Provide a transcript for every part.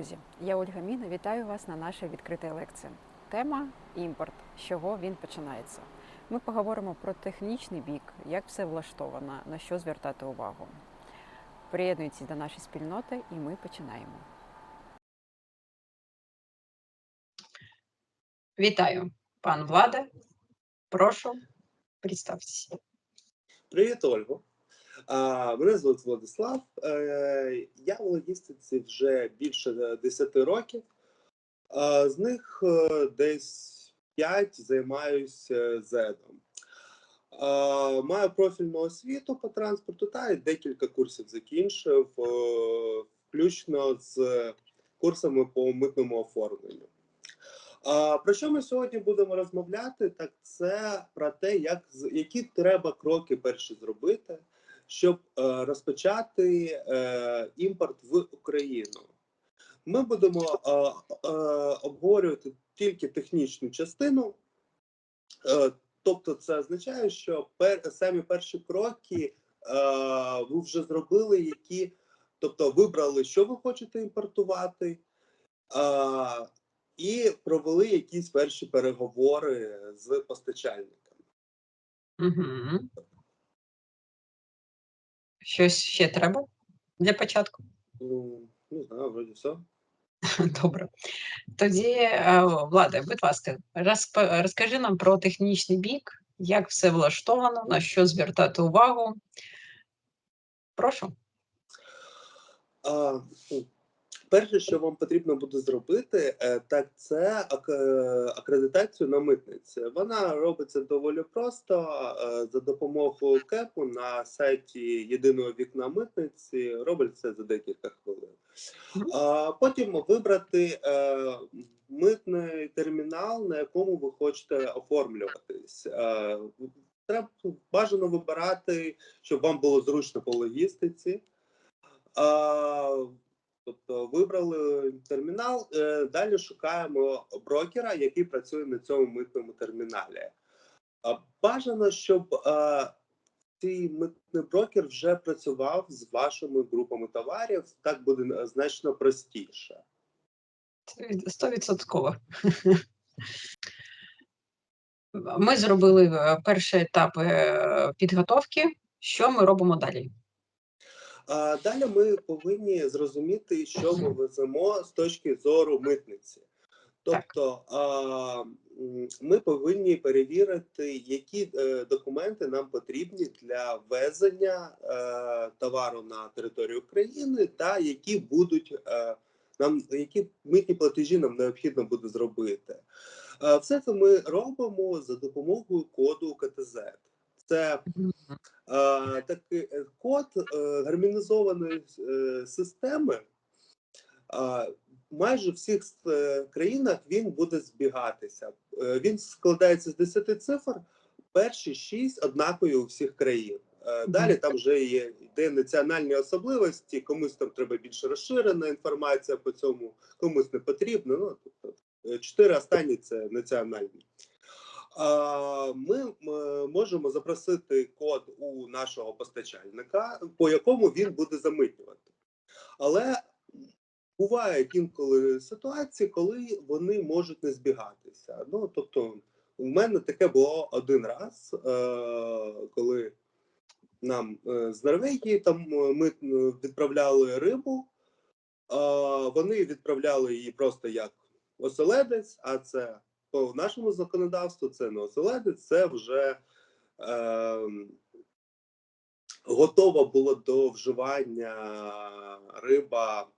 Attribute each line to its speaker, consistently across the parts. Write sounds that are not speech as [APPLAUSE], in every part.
Speaker 1: Друзі, я Ольга Міна. Вітаю вас на нашій відкритій лекції. Тема імпорт. З чого він починається? Ми поговоримо про технічний бік, як все влаштовано, на що звертати увагу. Приєднуйтесь до нашої спільноти, і ми починаємо.
Speaker 2: Вітаю, пан Влада. Прошу, представтеся.
Speaker 3: Привіт, Ольго. Мене звуть Владислав. Е, Я в логістиці вже більше 10 років. З них е, десь 5 займаюся зедом. Маю профільну освіту по транспорту та декілька курсів закінчив, е, включно з курсами по митному оформленню. Про що ми сьогодні будемо розмовляти? Так це про те, як які треба кроки перші зробити, щоб е, розпочати е, імпорт в Україну. Ми будемо е, обговорювати тільки технічну частину, тобто, це означає, що самі перші кроки ви вже зробили, які, тобто, вибрали, що ви хочете імпортувати. І провели якісь перші переговори з постачальниками.
Speaker 2: Угу. Щось ще треба для початку?
Speaker 3: Ну, не знаю, вроді все. [LAUGHS]
Speaker 2: Добре. Тоді, е, Влада, будь ласка, розкажи нам про технічний бік, як все влаштовано, на що звертати увагу. Прошу.
Speaker 3: А, ну, перше, що вам потрібно буде зробити, е, так це е, акредитацію на митниці. Вона робиться доволі просто е, за допомогою кепу на сайті єдиного вікна митниці. Робиться за декілька хвилин. А потім вибрати митний термінал, на якому ви хочете оформлюватись. Треба бажано вибирати, щоб вам було зручно по логістиці. Тобто вибрали термінал, е, далі шукаємо брокера, який працює на цьому митному терміналі. Бажано, щоб е, цей митний брокер вже працював з вашими групами товарів, так буде значно простіше.
Speaker 2: Стовідсотково. Ми зробили е, перший етап е, підготовки. Що ми робимо далі?
Speaker 3: А далі ми повинні зрозуміти, що ми веземо з точки зору митниці. Тобто а, ми повинні перевірити, які е, документи нам потрібні для ввезення е, товару на територію України, та які будуть е, нам які митні платежі нам необхідно буде зробити. Все це ми робимо за допомогою коду КТЗ. Це Такий е, код е, гармонізованої е, системи. Майже в всіх країнах він буде збігатися. Він складається з 10 цифр, перші 6 однакові у всіх країн. Далі там вже є йде національні особливості, комусь там треба більш розширена інформація по цьому, комусь не потрібно. Ну, тобто, чотири останні це національні. Ми можемо запросити код у нашого постачальника, по якому він буде замитнювати. Але бувають інколи ситуації, коли вони можуть не збігатися. Ну тобто, у мене таке було один раз, е, коли нам е, з Норвегії там е, ми відправляли рибу. Вони відправляли її просто як оселедець, а це по нашому законодавству це не оселедець, це вже е, готова була до вживання риба.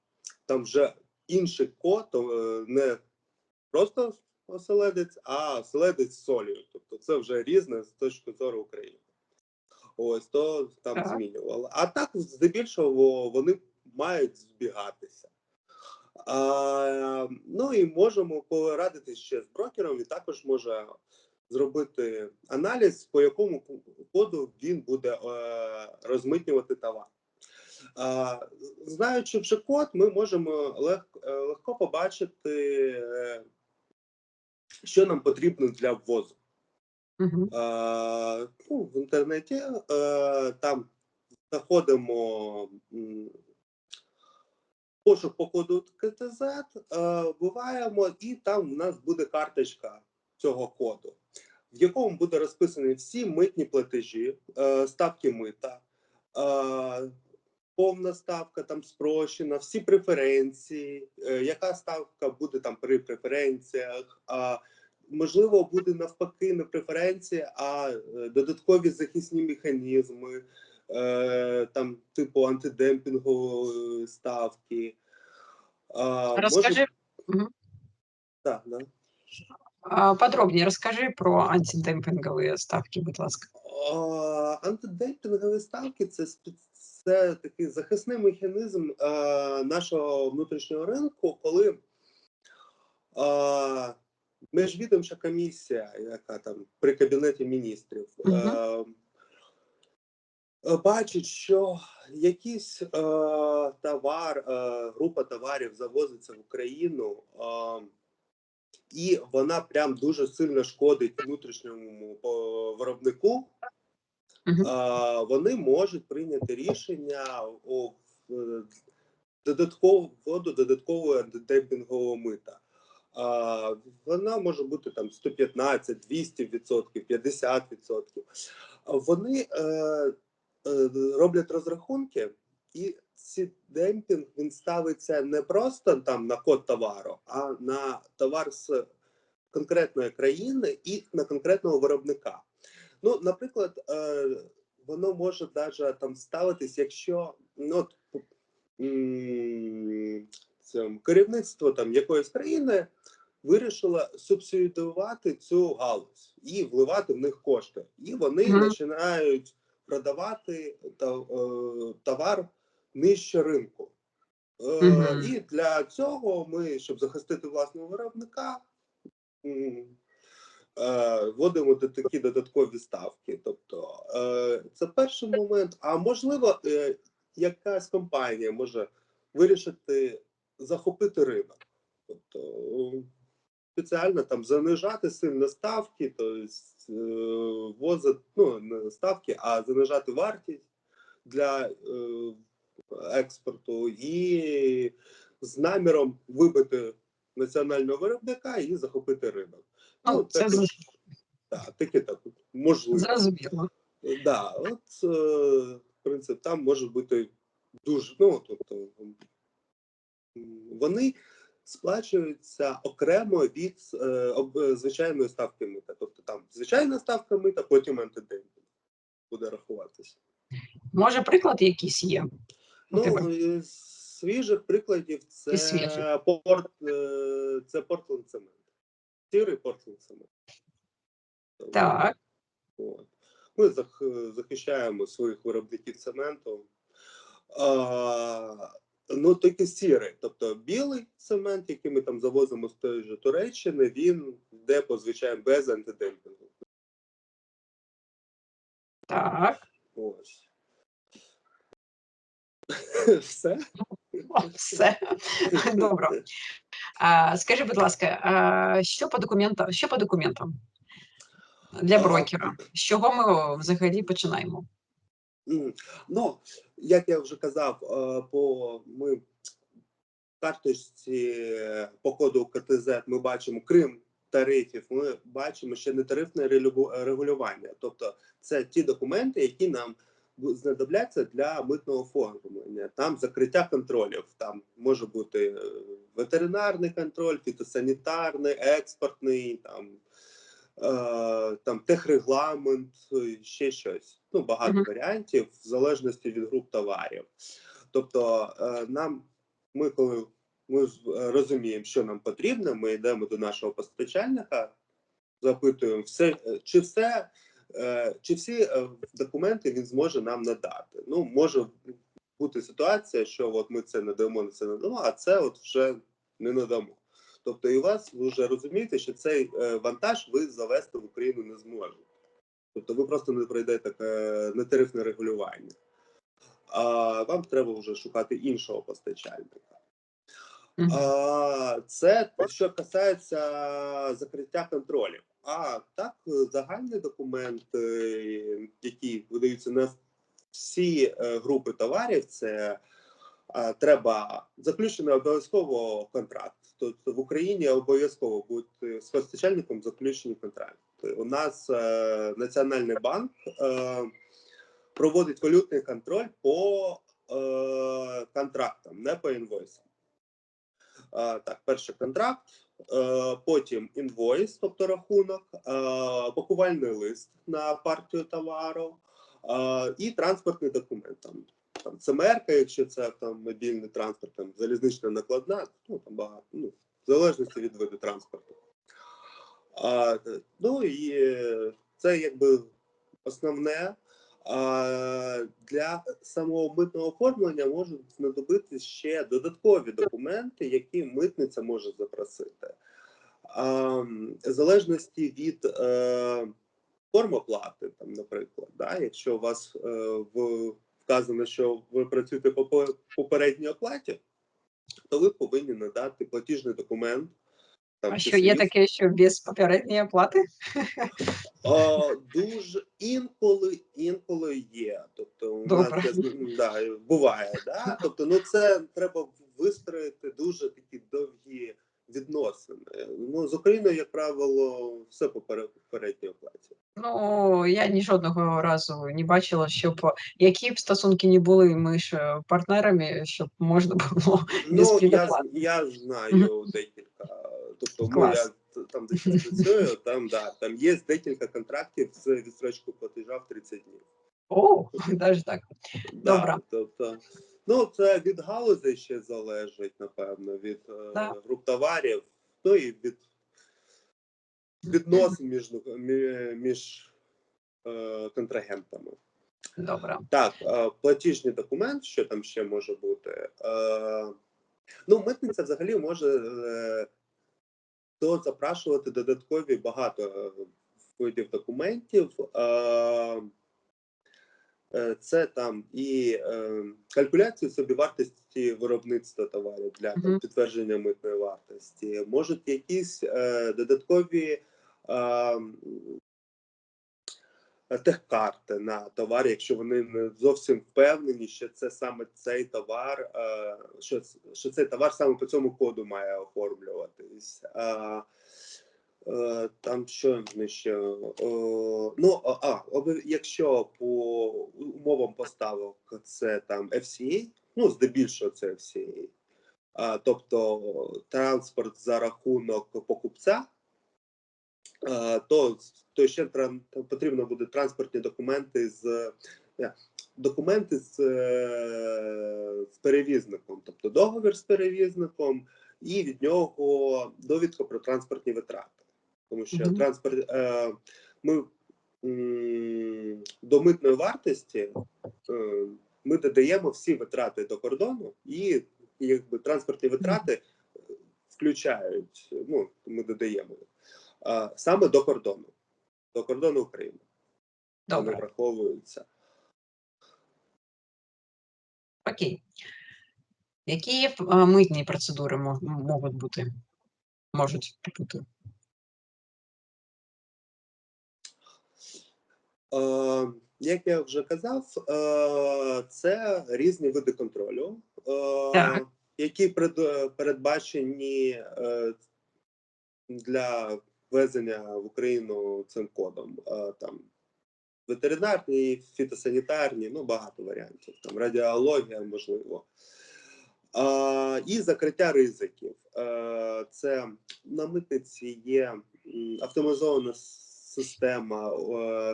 Speaker 3: Там вже інший код, е, не просто оселедець, а оселедець з солью. Тобто це вже різне з точки зору України. Ось то там
Speaker 2: Так.
Speaker 3: змінювало. А так, здебільшого, вони мають збігатися. А, ну і можемо порадитись ще з брокером, і також може зробити аналіз, по якому коду він буде е, розмитнювати товар. А, знаючи вже код, ми можемо лег, е, легко побачити, е, що нам потрібно для ввозу.
Speaker 2: Угу.
Speaker 3: Е, ну, в інтернеті е, там знаходимо пошук по коду КТЗ, е, вбиваємо, і там у нас буде карточка цього коду, в якому буде розписані всі митні платежі, е, ставки мита, е, повна ставка там спрощена, всі преференції, яка ставка буде там при преференціях. Можливо, буде навпаки не преференції, а додаткові захисні механізми, там, типу антидемпінгової ставки. А,
Speaker 2: Розкажи
Speaker 3: Може... Так, да.
Speaker 2: а, подробніше, розкажи про антидемпінгові ставки, будь ласка.
Speaker 3: Антидемпінгові ставки це, це такий захисний механізм е, нашого внутрішнього ринку, коли е, міжвідомча комісія, яка там при кабінеті міністрів, е, е, бачить, що якийсь е, товар, е, група товарів завозиться в Україну. Е, і вона прям дуже сильно шкодить внутрішньому виробнику, а, вони можуть прийняти рішення о в- додатково вводу додаткового антидемпінгового мита. А, вона може бути там 115, 200 відсотків, 50 відсотків. Вони е, е, роблять розрахунки, і ці демпінг він ставиться не просто там на код товару, а на товар з конкретної країни і на конкретного виробника. Ну, наприклад, е, воно може навіть там ставитись, якщо ну, от, м, керівництво там якоїсь країни вирішило субсидіювати цю галузь і вливати в них кошти. І вони
Speaker 2: Мгм.
Speaker 3: починають продавати е, товар нижче ринку.
Speaker 2: Мгм.
Speaker 3: І для цього ми, щоб захистити власного виробника, е, вводимо такі додаткові ставки. Тобто це перший момент. А можливо, якась компанія може вирішити захопити ринок. Тобто спеціально там занижати сильно ставки, тобто е, возити, ну, не ставки, а занижати вартість для е, експорту і з наміром вибити національного виробника і захопити ринок.
Speaker 2: Ну, це
Speaker 3: таке-
Speaker 2: з-
Speaker 3: так, таке так можливо.
Speaker 2: зрозуміло.
Speaker 3: Да, от е, в принципі, там може бути дуже. Ну тобто вони сплачуються окремо від е, е, звичайної ставки мита. Тобто там звичайна ставка мита, потім антидемпінг буде рахуватися.
Speaker 2: Може, приклад якийсь є?
Speaker 3: Ну, із свіжих прикладів це
Speaker 2: свіжих.
Speaker 3: порт, е, це Портленд цемент. Сірий Портленд цемент.
Speaker 2: Так.
Speaker 3: От. Ми захищаємо своїх виробників цементу. А, ну, тільки сірий, тобто білий цемент, який ми там завозимо з тої ж Туреччини, він йде по звичайно без антидемпінгу.
Speaker 2: Так.
Speaker 3: Ось. [LAUGHS] Все.
Speaker 2: Все. Добре. А, скажи, будь ласка, а, що по документам? Що по документам для брокера? З чого ми взагалі починаємо?
Speaker 3: Ну, як я вже казав, е, по ми карточці по коду КТЗ ми бачимо, крім тарифів, ми бачимо ще не тарифне регулювання. Тобто це ті документи, які нам знадобляться для митного оформлення. Там закриття контролів. Там може бути е, ветеринарний контроль, фітосанітарний, експортний, там, там техрегламент, е, ще щось. Ну, багато
Speaker 2: Мгм.
Speaker 3: варіантів в залежності від груп товарів. Тобто, е, нам ми коли ми е, розуміємо, що нам потрібно, ми йдемо до нашого постачальника, запитуємо, все, е, чи все, е, чи всі е, документи він зможе нам надати. Ну, може бути ситуація, що от ми це надамо, це надамо, а це от вже не надамо. Тобто, і у вас ви вже розумієте, що цей е, вантаж ви завести в Україну не зможете. Тобто ви просто не пройдете е, нетарифне регулювання. А вам треба вже шукати іншого постачальника.
Speaker 2: Мгм.
Speaker 3: А, це те, що касається закриття контролів. А так, е, загальні документи, які видаються на всі е, групи товарів, це треба заключений обов'язково контракт. Тобто в Україні обов'язково бути з постачальником заключені контракти. У нас е, Національний банк е, проводить валютний контроль по е, контрактам, не по інвойсам. Е, так, перший контракт, е, потім інвойс, тобто рахунок, е, пакувальний лист на партію товару е, і транспортний документ. Там, ЦМР, якщо це там мобільний транспорт, там залізнична накладна, ну там багато, ну, в залежності від виду транспорту. А, ну і це якби основне. А, для самого митного оформлення можуть знадобитися ще додаткові документи, які митниця може запросити. А, в залежності від е, форм оплати, там, наприклад, да, якщо у вас е, в, вказано, що ви працюєте по по- попередній оплаті, то ви повинні надати платіжний документ. Там,
Speaker 2: А що є таке, що без попередньої оплати?
Speaker 3: А, дуже інколи, інколи є. Тобто, у нас
Speaker 2: Добре.
Speaker 3: да, буває, да? Тобто, ну це треба вистроїти дуже такі довгі відносини. Ну, з Україною, як правило, все по пере- попередній оплаті.
Speaker 2: Ну, я ні жодного разу не бачила, щоб які б стосунки не були між е, партнерами, щоб можна було
Speaker 3: Ну, я, я знаю декілька. Тобто, ну, я там, де я працюю, там, да, там є декілька контрактів з відстрочкою платежа в 30 днів.
Speaker 2: О, [LAUGHS] навіть так.
Speaker 3: Да,
Speaker 2: Добре.
Speaker 3: Тобто, ну це від галузей ще залежить, напевно, від е,
Speaker 2: Да.
Speaker 3: груп товарів, ну і від відносин між, між е, контрагентами.
Speaker 2: Добре.
Speaker 3: Так, е, платіжний документ, що там ще може бути. Е, ну, митниця взагалі може е, то запрашувати додаткові багато е, видів документів. Е, е, це там і е, калькуляцію собівартості виробництва товарів для там, підтвердження митної вартості. Можуть якісь е, додаткові. Е, техкарти на товар, якщо вони не зовсім впевнені, що це саме цей товар, е, що, що цей товар саме по цьому коду має оформлюватись. Е, е, Там що ми ще? Е, Ну, а, якщо по умовам поставок це там FCA, ну, здебільшого це FCA, тобто транспорт за рахунок покупця, е, то, то ще потрібно буде транспортні документи з е, документи з, е, з перевізником, тобто договір з перевізником, і від нього довідка про транспортні витрати. Тому що
Speaker 2: Мгм.
Speaker 3: транспорт е, ми м, до митної вартості е, ми додаємо всі витрати до кордону, і якби транспортні витрати е, включають, ну ми додаємо їх, саме до кордону, до кордону України. Вони враховуються.
Speaker 2: Окей. Які е, митні процедури мо- можуть бути? Можуть бути.
Speaker 3: Як я вже казав, е, це різні види контролю, е,
Speaker 2: Так.
Speaker 3: які передбачені е, для ввезення в Україну цим кодом. Там ветеринарні, фітосанітарні, ну багато варіантів. Там радіологія, можливо. І закриття ризиків. Це на митниці є автоматизована система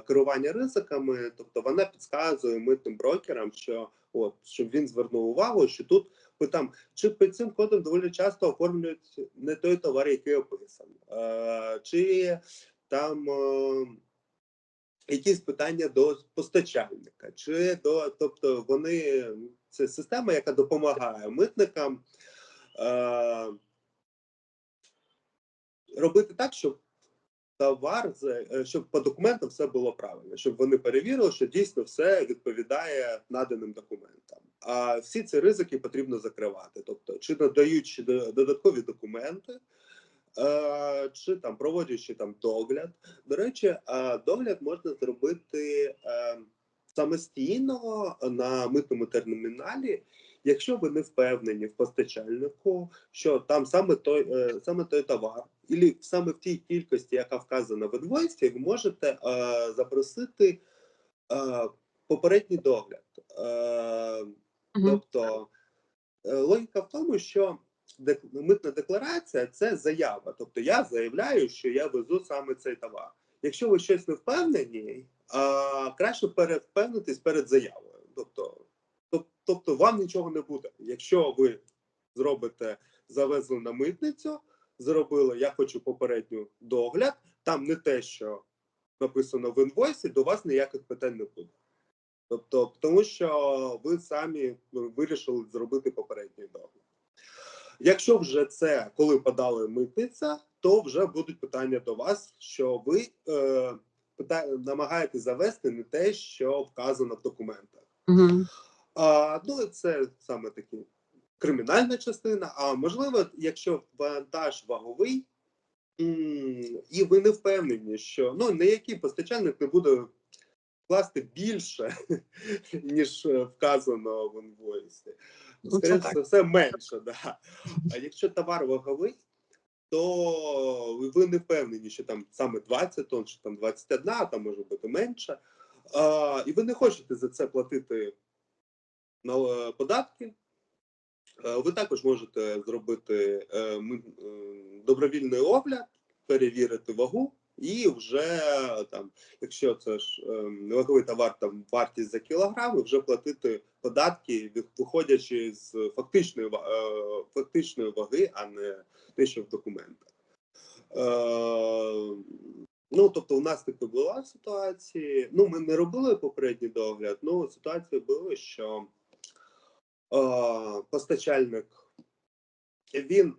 Speaker 3: керування ризиками, тобто вона підказує митним брокерам, що от щоб він звернув увагу, що тут бо чи під цим кодом доволі часто оформлюють не той товар, який описаний, е, чи там. Якісь питання до постачальника, чи до, тобто вони це система, яка допомагає митникам е, робити так, щоб товар, е, щоб по документам все було правильно, щоб вони перевірили, що дійсно все відповідає наданим документам. А всі ці ризики потрібно закривати, тобто чи надаючи до- додаткові документи. е, Чи там проводячи там догляд. До речі, е, догляд можна зробити самостійно на митному терміналі, Якщо ви не впевнені в постачальнику, що там саме той, е, саме той товар, і саме в тій кількості, яка вказана в інвойсі, ви можете е, запросити е, попередній догляд. Е. Тобто е, логіка в тому, що дек- митна декларація це заява. Тобто я заявляю, що я везу саме цей товар. Якщо ви щось не впевнені, а, краще перевпевнитись перед заявою. Тобто, тоб- тобто вам нічого не буде. Якщо ви зробите завезли на митницю, зробили я хочу попередню догляд, там не те, що написано в інвойсі, до вас ніяких питань не буде. Тобто, тому що ви самі вирішили зробити попередній догляд. Якщо вже це коли подали митниця, то вже будуть питання до вас, що ви е, намагаєтесь завести не те, що вказано в документах.
Speaker 2: Мгм.
Speaker 3: А, ну, це саме таки кримінальна частина. А можливо, якщо вантаж ваговий, і ви не впевнені, що ну ніякий постачальник не буде класти більше, [LAUGHS] ніж е, вказано в інвойсі.
Speaker 2: Ну,
Speaker 3: Скоріше за все менше, да. А якщо товар ваговий, то ви не впевнені, що там саме 20 тонн, що там 21, а там може бути менше. А, і ви не хочете за це платити податки. Е, Ви також можете зробити е, е, добровільний огляд, перевірити вагу, і вже там, якщо це ж е, ваговий товар, там вартість за кілограм, і вже платити податки, виходячи з фактичної е, фактичної ваги, а не те, що в документах. Е, Ну, тобто, у нас таки була ситуація. Ну, ми не робили попередній догляд. Ну, ситуація була, що е, постачальник він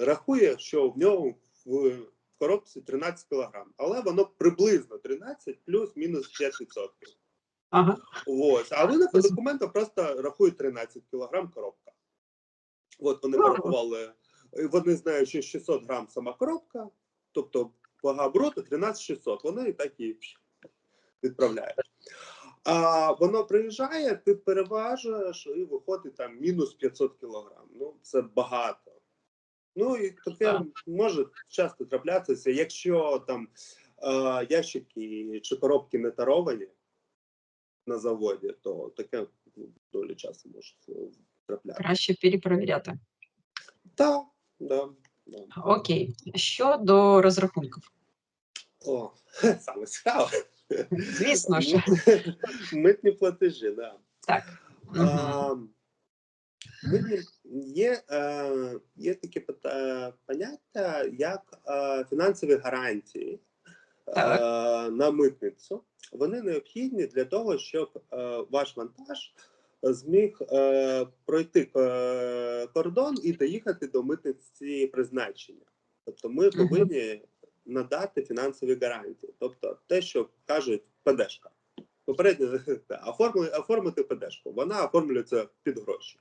Speaker 3: рахує, що в нього в коробці 13 кг, але воно приблизно 13 плюс-мінус 5%.
Speaker 2: Ага.
Speaker 3: Ось, а ви на
Speaker 2: Мгм.
Speaker 3: документах просто рахують 13 кг коробка. От вони
Speaker 2: Ага.
Speaker 3: порахували, вони знають, що 600 грам сама коробка, тобто вага обороту 13600, вони і так і відправляють. А воно приїжджає, ти переважуєш і виходить там мінус 500 кілограм. Ну, це багато. Ну і таке може часто траплятися, якщо там е, ящики чи коробки не таровані на заводі, то таке ну, долі часу може трапляти.
Speaker 2: Краще перепровіряти.
Speaker 3: Так, да, да.
Speaker 2: Окей. Щодо розрахунків.
Speaker 3: О, [LAUGHS] саме цікаво.
Speaker 2: Звісно ж. [LAUGHS]
Speaker 3: Митні платежі, да.
Speaker 2: Так.
Speaker 3: А, митні, є, е, є таке поняття, як е, фінансові гарантії е,
Speaker 2: Так.
Speaker 3: на митницю. Вони необхідні для того, щоб ваш вантаж зміг е, пройти е, кордон і доїхати до митниці призначення. Тобто ми повинні надати фінансові гарантії, тобто те, що кажуть ПДшка. Попередньо [LAUGHS] та, оформи, оформити ПДшку. Вона оформлюється під гроші.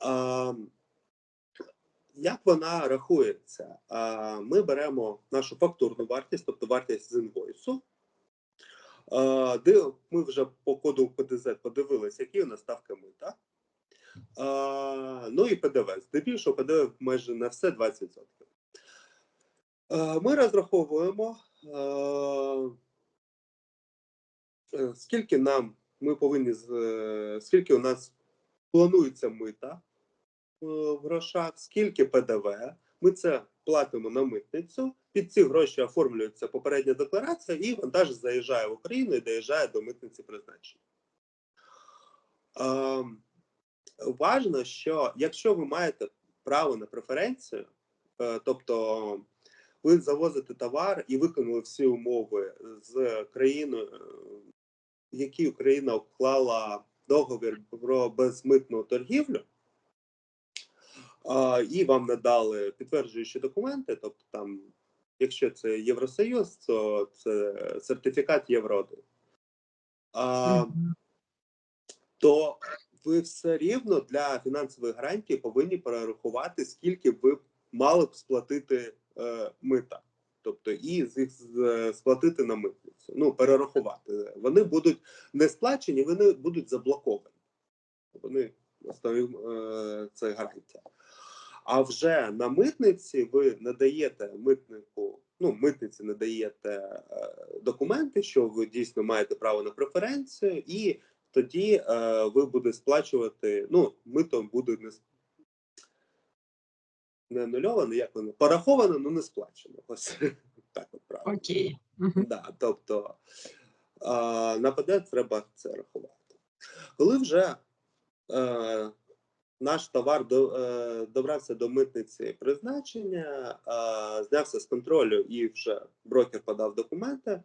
Speaker 3: А, як вона рахується? А, ми беремо нашу фактурну вартість, тобто вартість з інвойсу. А, ми вже по коду ПДЗ подивилися, які у нас ставки мита. А, ну і ПДВ. Здебільшого ПДВ майже на все 20%. А, ми розраховуємо, е, скільки нам ми повинні е, скільки у нас планується мита е, в грошах, скільки ПДВ. Ми це платимо на митницю. Під ці гроші оформлюється попередня декларація, і вантаж заїжджає в Україну і доїжджає до митниці призначення. Е, важно, що якщо ви маєте право на преференцію, е, тобто ви завозите товар і виконали всі умови з країною, е, в якій Україна уклала договір про безмитну торгівлю, і вам надали підтверджуючі документи, тобто там, якщо це Євросоюз, то це сертифікат Євро 1. А, то ви все рівно для фінансових гарантій повинні перерахувати, скільки ви мали б сплатити мита. Тобто і їх сплатити на митницю. Ну, перерахувати. Вони будуть не сплачені, вони будуть заблоковані. основним е, це гарантія. А вже на митниці ви надаєте митнику, ну митниці надаєте е, документи, що ви дійсно маєте право на преференцію, і тоді е, ви будете сплачувати. Ну, мито буде не не анульовано, як воно пораховано, але не сплачено. Ось [LAUGHS] так от правильно.
Speaker 2: Окей.
Speaker 3: Да, тобто а, на ПД треба це рахувати. Коли вже е, наш товар до, е, добрався до митниці призначення, е, знявся з контролю і вже брокер подав документи, е,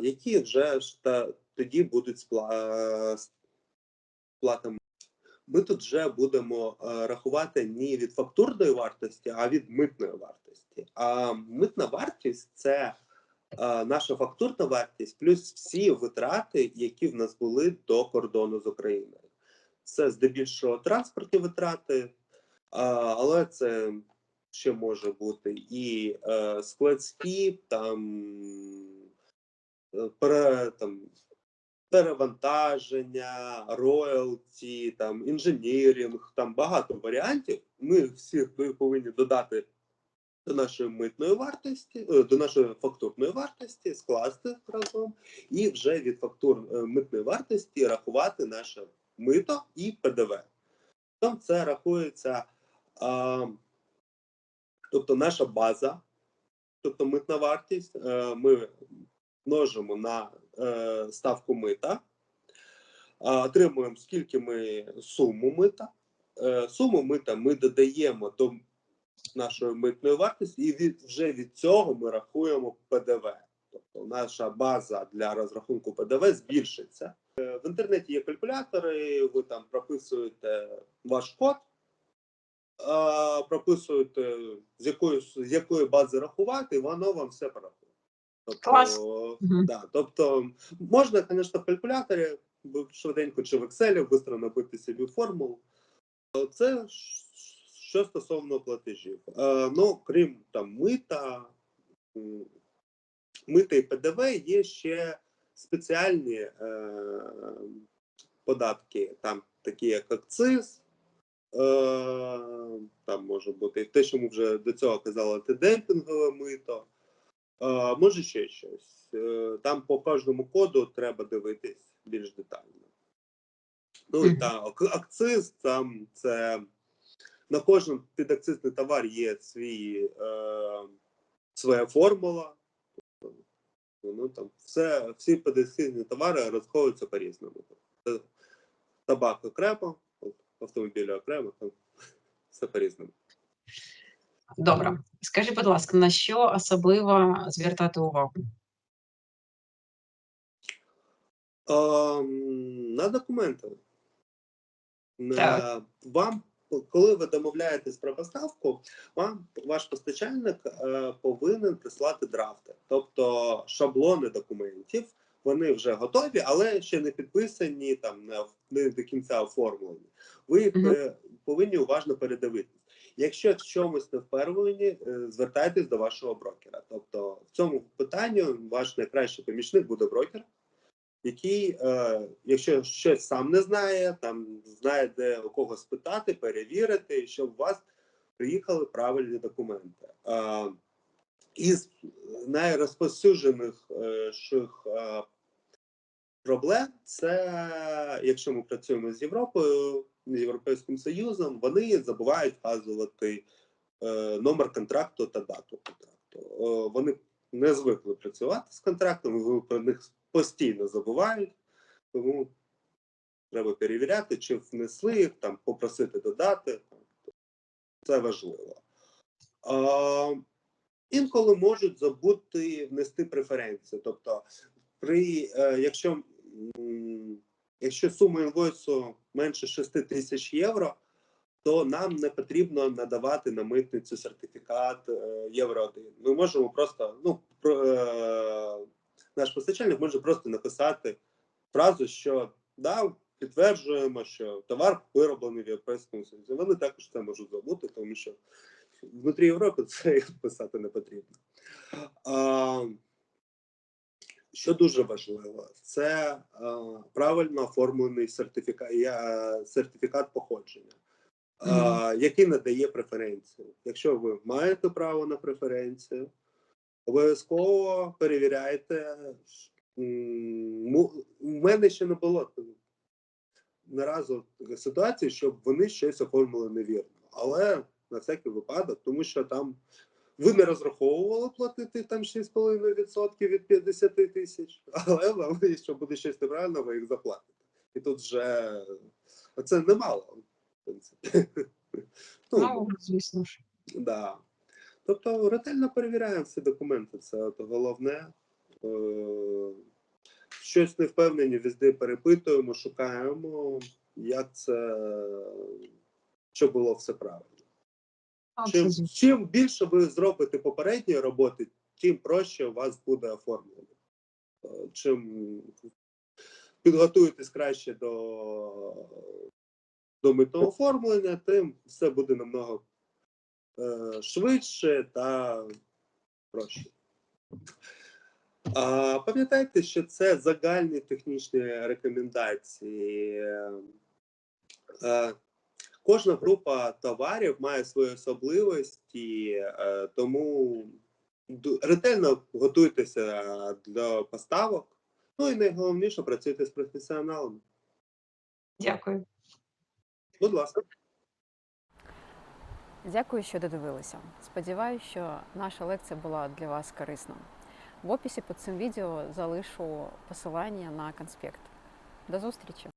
Speaker 3: які вже та, тоді будуть спла, е, сплата ми тут вже будемо е, рахувати не від фактурної вартості, а від митної вартості. А митна вартість це е, наша фактурна вартість плюс всі витрати, які в нас були до кордону з Україною. Це здебільшого транспортні витрати, е, але це ще може бути і складські, там, пере, там перевантаження, роялті, там інженірінг, там багато варіантів. Ми всі повинні додати до нашої митної вартості, е, до нашої фактурної вартості, скласти разом, і вже від фактур е, митної вартості рахувати наше мито і ПДВ. Там це рахується, а, тобто наша база, тобто митна вартість, е, ми множимо на ставку мита, отримуємо скільки ми суму мита. Е, суму мита ми додаємо до нашої митної вартості, і від, вже від цього ми рахуємо ПДВ. Тобто наша база для розрахунку ПДВ збільшиться. Е, в інтернеті є калькулятори, ви там прописуєте ваш код, прописуєте з якої, з якої бази рахувати, і воно вам все порахує. Тобто,
Speaker 2: Клас.
Speaker 3: Да, тобто можна, звісно, в калькуляторі швиденько чи в Excel швидко набити собі формулу. Це що стосовно платежів. Е, ну, крім там мита, мита і ПДВ є ще спеціальні е, податки, там такі як акциз. Е, там може бути те, що ми вже до цього казали, антидемпінгове мито. Може ще щось. Е, Там по кожному коду треба дивитись більш детально. Ну і та акциз, там це на кожен підакцизний товар є свій, е, своя формула. Тобто, Ну, там все, всі підакцизні товари розходяться по-різному. Табак окремо, автомобілі окремо, там [LAUGHS] все по-різному.
Speaker 2: Добре. Скажи, будь ласка, на що особливо звертати увагу?
Speaker 3: Ем, на документи.
Speaker 2: Так.
Speaker 3: вам, коли ви домовляєтесь про поставку, вам ваш постачальник е, повинен прислати драфти, тобто шаблони документів. Вони вже готові, але ще не підписані, там не, до кінця оформлені. Ви їх
Speaker 2: Мгм.
Speaker 3: е, повинні уважно передивитись. Якщо в чомусь не впевнені, е, звертайтесь до вашого брокера. Тобто, в цьому питанні ваш найкращий помічник буде брокер, який, е, якщо щось сам не знає, там знає, де у кого спитати, перевірити, щоб у вас приїхали правильні документи. Е, із найрозповсюджених е, проблем це якщо ми працюємо з Європою, Європейським Союзом, вони забувають вказувати е, номер контракту та дату контракту. Е, вони не звикли працювати з контрактами, про них постійно забувають, тому треба перевіряти, чи внесли їх, там попросити додати. Це важливо. А, інколи можуть забути внести преференцію. Тобто, при, е, якщо, якщо сума інвойсу менше 6 тисяч євро, то нам не потрібно надавати на митницю сертифікат е, Євро 1. Ми можемо просто, ну, про, е, наш постачальник може просто написати фразу, що да, підтверджуємо, що товар вироблений в Європейському Союзі. Вони також це можуть забути, тому що внутрі Європи це [LAUGHS] писати не потрібно. А, що дуже важливо, це е, правильно оформлений сертифікат, сертифікат походження, е, який надає преференцію. Якщо ви маєте право на преференцію, обов'язково перевіряйте. У мене ще не було не разу ситуації, щоб вони щось оформили невірно. Але на всякий випадок, тому що там ви не розраховували платити там 6,5% від 50 тисяч, але вам, якщо буде щось неправильно, ви їх заплатите. І тут вже це немало, в принципі. Ну,
Speaker 2: звісно ж.
Speaker 3: да. Тобто ретельно перевіряємо всі документи, це от головне. Е, Щось не впевнені, везде перепитуємо, шукаємо, як це, щоб було все правильно. Чим, чим більше ви зробите попередньої роботи, тим проще у вас буде оформлення. Е, Чим підготуєтесь краще до, до митного оформлення, тим все буде намного е, швидше та проще. А, пам'ятайте, що це загальні технічні рекомендації. Кожна група товарів має свої особливості, е, тому ретельно готуйтеся до поставок. Ну і найголовніше працюйте з професіоналами.
Speaker 2: Дякую.
Speaker 3: Будь ласка.
Speaker 1: Дякую, що додивилися. Сподіваюся, що наша лекція була для вас корисна. В описі під цим відео залишу посилання на конспект. До зустрічі!